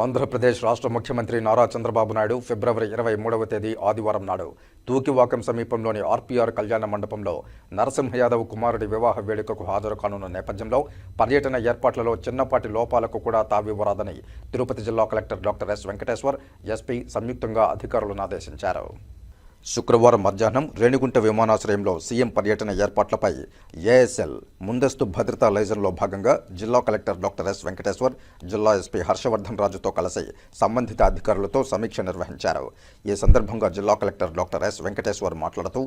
ఆంధ్రప్రదేశ్ రాష్ట్ర ముఖ్యమంత్రి నారా చంద్రబాబు నాయుడు ఫిబ్రవరి ఇరవై మూడవ తేదీ ఆదివారం నాడు తూకివాకం సమీపంలోని ఆర్పీఆర్ కళ్యాణ మండపంలో నరసింహయాదవ్ కుమారుడి వివాహ వేడుకకు హాజరు కానున్న నేపథ్యంలో పర్యటన ఏర్పాట్లలో చిన్నపాటి లోపాలకు కూడా తావివ్వరాదని తిరుపతి జిల్లా collector doctor S Venkateshwar SP సంయుక్తంగా అధికారులను ఆదేశించారు. శుక్రవారం మధ్యాహ్నం రేణిగుంట విమానాశ్రయంలో సీఎం పర్యటన ఏర్పాట్లపై ఏఎస్ఎల్ ముందస్తు భద్రతా లైజన్లో భాగంగా జిల్లా కలెక్టర్ డాక్టర్ ఎస్ వెంకటేశ్వర్ జిల్లా ఎస్పీ హర్షవర్ధన్ రాజుతో కలిసి సంబంధిత అధికారులతో సమీక్ష నిర్వహించారు. ఈ సందర్భంగా జిల్లా కలెక్టర్ డాక్టర్ ఎస్ వెంకటేశ్వర్ మాట్లాడుతూ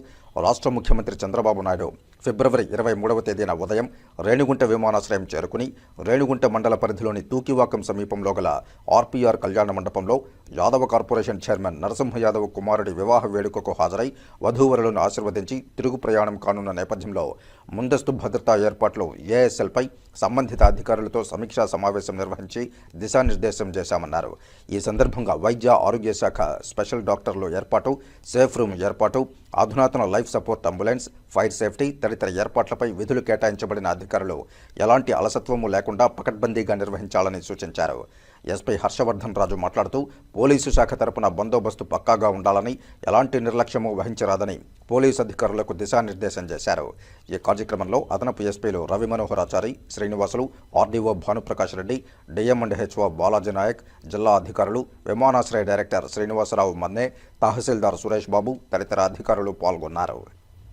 రాష్ట్ర ముఖ్యమంత్రి చంద్రబాబు నాయుడు ఫిబ్రవరి ఇరవై మూడవ తేదీన ఉదయం రేణిగుంట విమానాశ్రయం చేరుకుని రేణిగుంట మండల పరిధిలోని తూకివాకం సమీపంలో గల ఆర్పీఆర్ కళ్యాణ మండపంలో యాదవ కార్పొరేషన్ చైర్మన్ నరసింహ యాదవ్ కుమారుడి వివాహ వేడుకకు హాజరై వధూవరులను ఆశీర్వదించి తిరుగు ప్రయాణం కానున్న నేపథ్యంలో ముందస్తు భద్రతా ఏర్పాట్లు ఏఎస్ఎల్పై సంబంధిత అధికారులతో సమీక్షా సమావేశం నిర్వహించి దిశానిర్దేశం చేశామన్నారు. ఈ సందర్భంగా వైద్య ఆరోగ్య శాఖ స్పెషల్ డాక్టర్లు ఏర్పాటు సేఫ్ రూమ్ ఏర్పాటు అధునాతన life support ambulance fire safety తదితర ఏర్పాట్లపై విధులు కేటాయించబడిన అధికారులు ఎలాంటి అలసత్వము లేకుండా పకడ్బందీగా నిర్వహించాలని సూచించారు. ఎస్పీ హర్షవర్ధన్ రాజు మాట్లాడుతూ పోలీసు శాఖ తరపున బందోబస్తు పక్కాగా ఉండాలని ఎలాంటి నిర్లక్ష్యము వహించరాదని పోలీసు అధికారులకు దిశానిర్దేశం చేశారు. ఈ కార్యక్రమంలో అదనపు ఎస్పీలు Ravi Manoharachari Srinivasulu RDO Bhanuprakash Reddy DM and HO Balaji Naik జిల్లా అధికారులు విమానాశ్రయ డైరెక్టర్ శ్రీనివాసరావు మన్నే తహసీల్దార్ సురేష్ బాబు తదితర అధికారులు పాల్గొన్నారు.